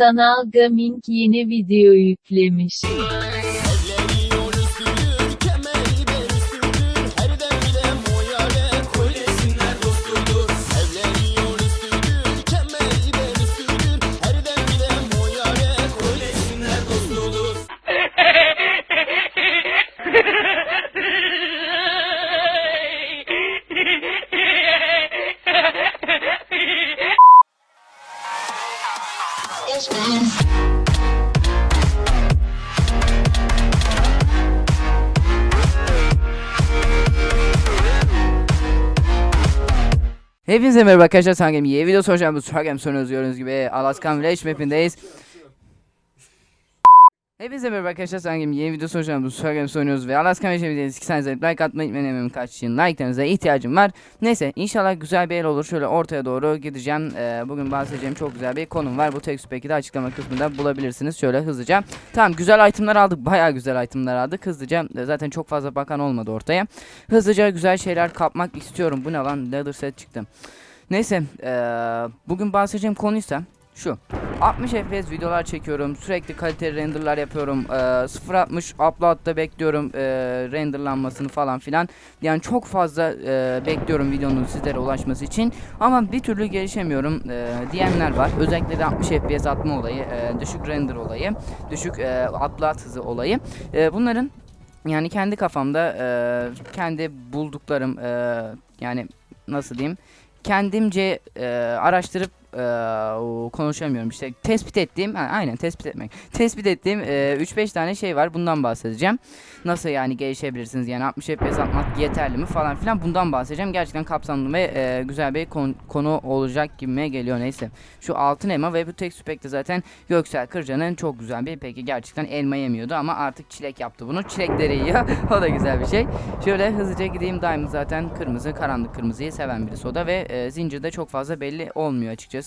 Sanal Gaming yeni video yüklemiş. Hepinize merhaba arkadaşlar Sangem yeni video soracağım bu Sangem soruyoruz gördüğünüz gibi. Alaskan Village mapindeyiz Hepinize merhaba arkadaşlar Sangem yeni video soracağım bu Sangem soruyoruz ve mapindeyiz 2 saniye zayıf like atmayı unutmayın. Kaç için like'larınıza ihtiyacım var. Neyse inşallah güzel bir yer olur. Şöyle ortaya doğru gideceğim. Ee, Bugün bahsedeceğim çok güzel bir konum var. Bu tek peki de açıklama kısmında bulabilirsiniz. Şöyle hızlıca. Tamam güzel itemler aldık. Baya güzel itemler aldık. Hızlıca e, zaten çok fazla bakan olmadı ortaya. Hızlıca güzel şeyler kapmak istiyorum. Bu ne lan? Leather set çıktı. Neyse eee, bugün bahsedeceğim konuysa şu 60 FPS videolar çekiyorum. Sürekli kaliteli renderlar yapıyorum. Eee 0.60 upload'da bekliyorum eee, renderlanmasını falan filan. Yani çok fazla eee, bekliyorum videonun sizlere ulaşması için. Ama bir türlü gelişemiyorum eee, diyenler var. Özellikle de 60 FPS atma olayı eee, düşük render olayı düşük eee, upload hızı olayı. Eee, bunların yani kendi kafamda eee, kendi bulduklarım eee, yani nasıl diyeyim kendimce eee, araştırıp eee, o- konuşamıyorum. İşte tespit ettiğim ha, aynen tespit etmek. Tespit ettiğim eee, 3-5 tane şey var. Bundan bahsedeceğim. Nasıl yani gelişebilirsiniz? Yani 60 FPS atmak yeterli mi falan filan. Bundan bahsedeceğim. Gerçekten kapsamlı ve eee, güzel bir kon- konu olacak gibime geliyor. Neyse. Şu altın elma ve bu tek süpekte zaten Göksel Kırca'nın çok güzel bir peki gerçekten elma yemiyordu ama artık çilek yaptı bunu. Çilekleri yiyor. O da güzel bir şey. Şöyle hızlıca gideyim. Diamond zaten kırmızı karanlık kırmızıyı seven birisi o da ve e, zincirde çok fazla belli olmuyor açıkçası.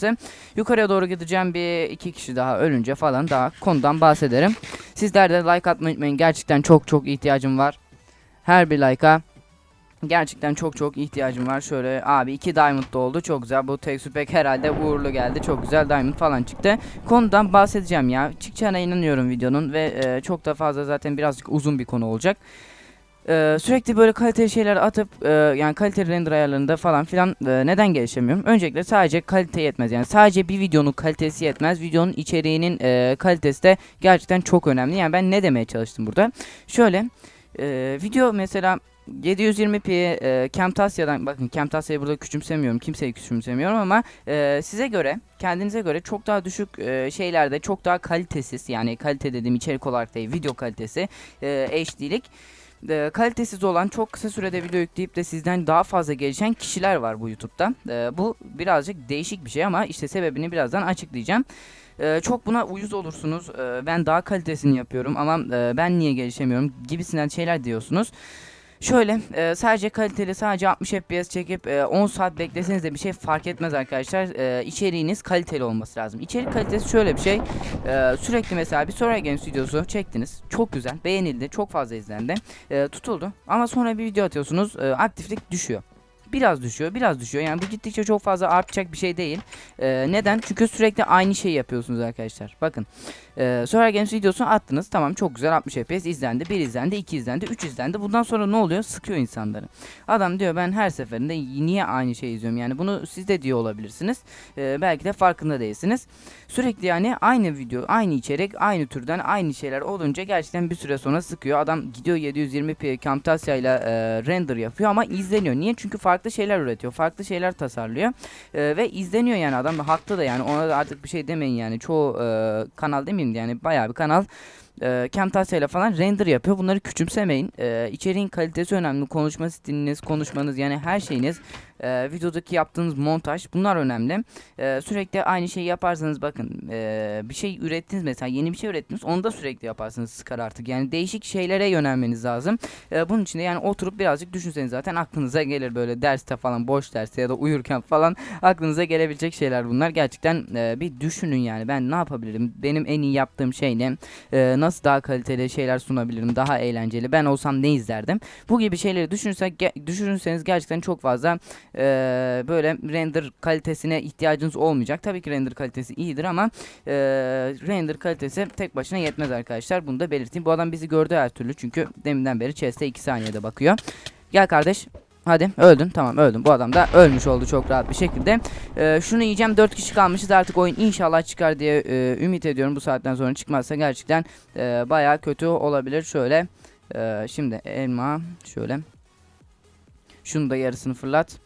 Yukarıya doğru gideceğim bir iki kişi daha ölünce falan daha konudan bahsederim. Sizler de like atmayı unutmayın gerçekten çok çok ihtiyacım var. Her bir like'a Gerçekten çok çok ihtiyacım var. Şöyle abi iki diamond da oldu. Çok güzel. Bu tek herhalde uğurlu geldi. Çok güzel diamond falan çıktı. Konudan bahsedeceğim ya. Çıkacağına inanıyorum videonun ve e, çok da fazla zaten birazcık uzun bir konu olacak. Ee, sürekli böyle kaliteli şeyler atıp e, yani kaliteli render ayarlarında falan filan e, neden gelişemiyorum? Öncelikle sadece kalite yetmez yani sadece bir videonun kalitesi yetmez. Videonun içeriğinin e, kalitesi de gerçekten çok önemli. Yani ben ne demeye çalıştım burada? Şöyle e, video mesela 720p e, Camtasia'dan bakın Camtasia'yı burada küçümsemiyorum kimseyi küçümsemiyorum ama e, size göre kendinize göre çok daha düşük e, şeylerde çok daha kalitesiz yani kalite dediğim içerik olarak değil video kalitesi e, HD'lik e, kalitesiz olan çok kısa sürede video yükleyip de sizden daha fazla gelişen kişiler var bu YouTube'da. E, bu birazcık değişik bir şey ama işte sebebini birazdan açıklayacağım. E, çok buna uyuz olursunuz. E, ben daha kalitesini yapıyorum ama e, ben niye gelişemiyorum gibisinden şeyler diyorsunuz. Şöyle e, sadece kaliteli sadece 60 FPS çekip e, 10 saat bekleseniz de bir şey fark etmez arkadaşlar. E, içeriğiniz kaliteli olması lazım. İçerik kalitesi şöyle bir şey. E, sürekli mesela bir Soraya Games videosu çektiniz. Çok güzel. Beğenildi. Çok fazla izlendi. E, tutuldu. Ama sonra bir video atıyorsunuz. e, aktiflik düşüyor. Biraz düşüyor, biraz düşüyor. Yani bu gittikçe çok fazla artacak bir şey değil. E, neden? Çünkü sürekli aynı şeyi yapıyorsunuz arkadaşlar. Bakın. E, Soraya Games videosunu attınız. Tamam çok güzel 60 FPS izlendi. 1 izlendi, 2 izlendi, 3 izlendi. Bundan sonra ne oluyor? Sıkıyor insanları. Adam diyor ben her seferinde niye aynı şeyi izliyorum? Yani bunu siz de diyor olabilirsiniz. E, belki de farkında değilsiniz. Sürekli yani aynı video, aynı içerik, aynı türden aynı şeyler olunca gerçekten bir süre sonra sıkıyor. Adam gidiyor 720p Camtasia ile e, render yapıyor ama izleniyor. Niye? Çünkü farklı şeyler üretiyor. Farklı şeyler tasarlıyor. E, ve izleniyor yani adam da haklı da yani ona da artık bir şey demeyin yani. Çoğu e, kanal demeyeyim de yani bayağı bir kanal e, Camtasia ile falan render yapıyor. Bunları küçümsemeyin. E, içeriğin kalitesi önemli. Konuşma stiliniz, konuşmanız yani her şeyiniz e, videodaki yaptığınız montaj bunlar önemli. E, sürekli aynı şeyi yaparsanız bakın e, bir şey ürettiniz mesela yeni bir şey ürettiniz onu da sürekli yaparsınız sıkar artık. Yani değişik şeylere yönelmeniz lazım. E, bunun için de yani oturup birazcık düşünseniz zaten aklınıza gelir böyle derste falan boş derste ya da uyurken falan aklınıza gelebilecek şeyler bunlar. Gerçekten e, bir düşünün yani ben ne yapabilirim? Benim en iyi yaptığım şey ne? E, nasıl daha kaliteli şeyler sunabilirim? Daha eğlenceli. Ben olsam ne izlerdim? Bu gibi şeyleri düşünürse, ge- düşünürseniz gerçekten çok fazla e, böyle render kalitesine ihtiyacınız olmayacak. Tabii ki render kalitesi iyidir ama e, render kalitesi tek başına yetmez arkadaşlar. Bunu da belirteyim. Bu adam bizi gördü her türlü çünkü deminden beri chest'e 2 saniyede bakıyor. Gel kardeş. Hadi öldün tamam öldün. Bu adam da ölmüş oldu çok rahat bir şekilde. Ee, şunu yiyeceğim 4 kişi kalmışız. Artık oyun inşallah çıkar diye e, ümit ediyorum. Bu saatten sonra çıkmazsa gerçekten e, baya kötü olabilir. Şöyle e, şimdi elma şöyle. Şunu da yarısını fırlat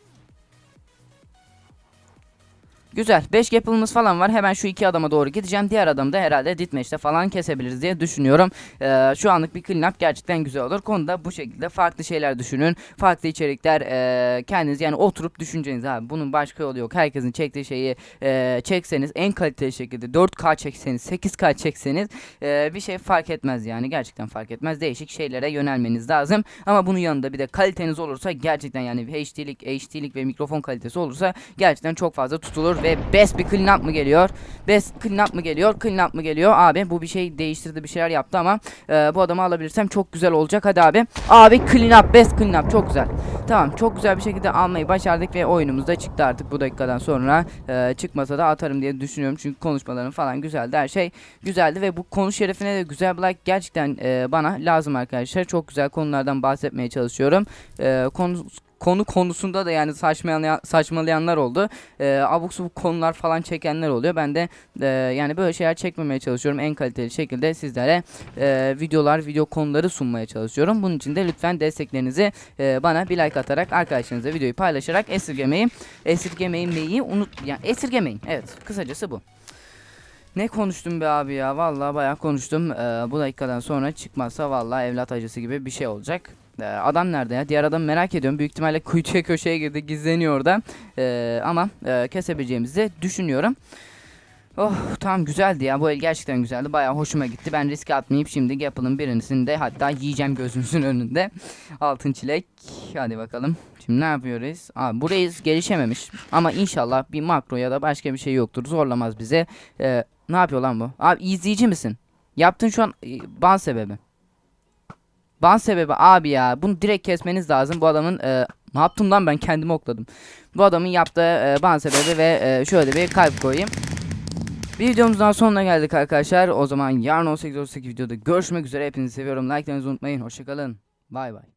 Güzel. 5 apple'ımız falan var. Hemen şu iki adama doğru gideceğim. Diğer adamı da herhalde ditmeşte falan kesebiliriz diye düşünüyorum. Ee, şu anlık bir clean up gerçekten güzel olur. Konuda bu şekilde farklı şeyler düşünün. Farklı içerikler e, kendiniz yani oturup düşüneceğiniz abi. Bunun başka yolu yok. Herkesin çektiği şeyi e, çekseniz en kaliteli şekilde 4K çekseniz 8K çekseniz e, bir şey fark etmez yani. Gerçekten fark etmez. Değişik şeylere yönelmeniz lazım. Ama bunun yanında bir de kaliteniz olursa gerçekten yani HD'lik, HD'lik ve mikrofon kalitesi olursa gerçekten çok fazla tutulur ve best bir clean up mı geliyor? Best clean up mı geliyor? Clean up mı geliyor? Abi bu bir şey değiştirdi bir şeyler yaptı ama e, bu adamı alabilirsem çok güzel olacak. Hadi abi. Abi clean up best clean up çok güzel. Tamam çok güzel bir şekilde almayı başardık ve oyunumuz da çıktı artık bu dakikadan sonra. E, çıkmasa da atarım diye düşünüyorum çünkü konuşmalarım falan güzeldi. Her şey güzeldi ve bu konu şerefine de güzel like gerçekten e, bana lazım arkadaşlar. Çok güzel konulardan bahsetmeye çalışıyorum. E, konu konu konusunda da yani saçmalayan, saçmalayanlar oldu. Ee, abuk subuk konular falan çekenler oluyor. Ben de e, yani böyle şeyler çekmemeye çalışıyorum. En kaliteli şekilde sizlere e, videolar, video konuları sunmaya çalışıyorum. Bunun için de lütfen desteklerinizi e, bana bir like atarak arkadaşlarınızla videoyu paylaşarak esirgemeyi, esirgemeyi meyi unut yani esirgemeyin. Evet, kısacası bu. Ne konuştum be abi ya vallahi bayağı konuştum. Ee, bu dakikadan sonra çıkmazsa vallahi evlat acısı gibi bir şey olacak. Ee, adam nerede ya? Diğer adamı merak ediyorum. Büyük ihtimalle kuytuya köşeye girdi gizleniyor orada. Ee, ama e, kesebileceğimizi düşünüyorum. Oh tamam güzeldi ya. Bu el gerçekten güzeldi. Bayağı hoşuma gitti. Ben riske atmayıp şimdi Apple'ın birisini de hatta yiyeceğim gözümüzün önünde. Altın çilek. Hadi bakalım. Şimdi ne yapıyoruz? Abi burayı gelişememiş. Ama inşallah bir makro ya da başka bir şey yoktur. Zorlamaz bize Ee, ne yapıyor lan bu? Abi izleyici misin? Yaptın şu an e, ban sebebi ban sebebi abi ya bunu direkt kesmeniz lazım bu adamın e, ne yaptım lan ben kendimi okladım bu adamın yaptığı e, ban sebebi ve e, şöyle bir kalp koyayım bir videomuzun daha sonuna geldik arkadaşlar. O zaman yarın 18.18 videoda görüşmek üzere. Hepinizi seviyorum. Like'larınızı unutmayın. Hoşçakalın. Bay bay.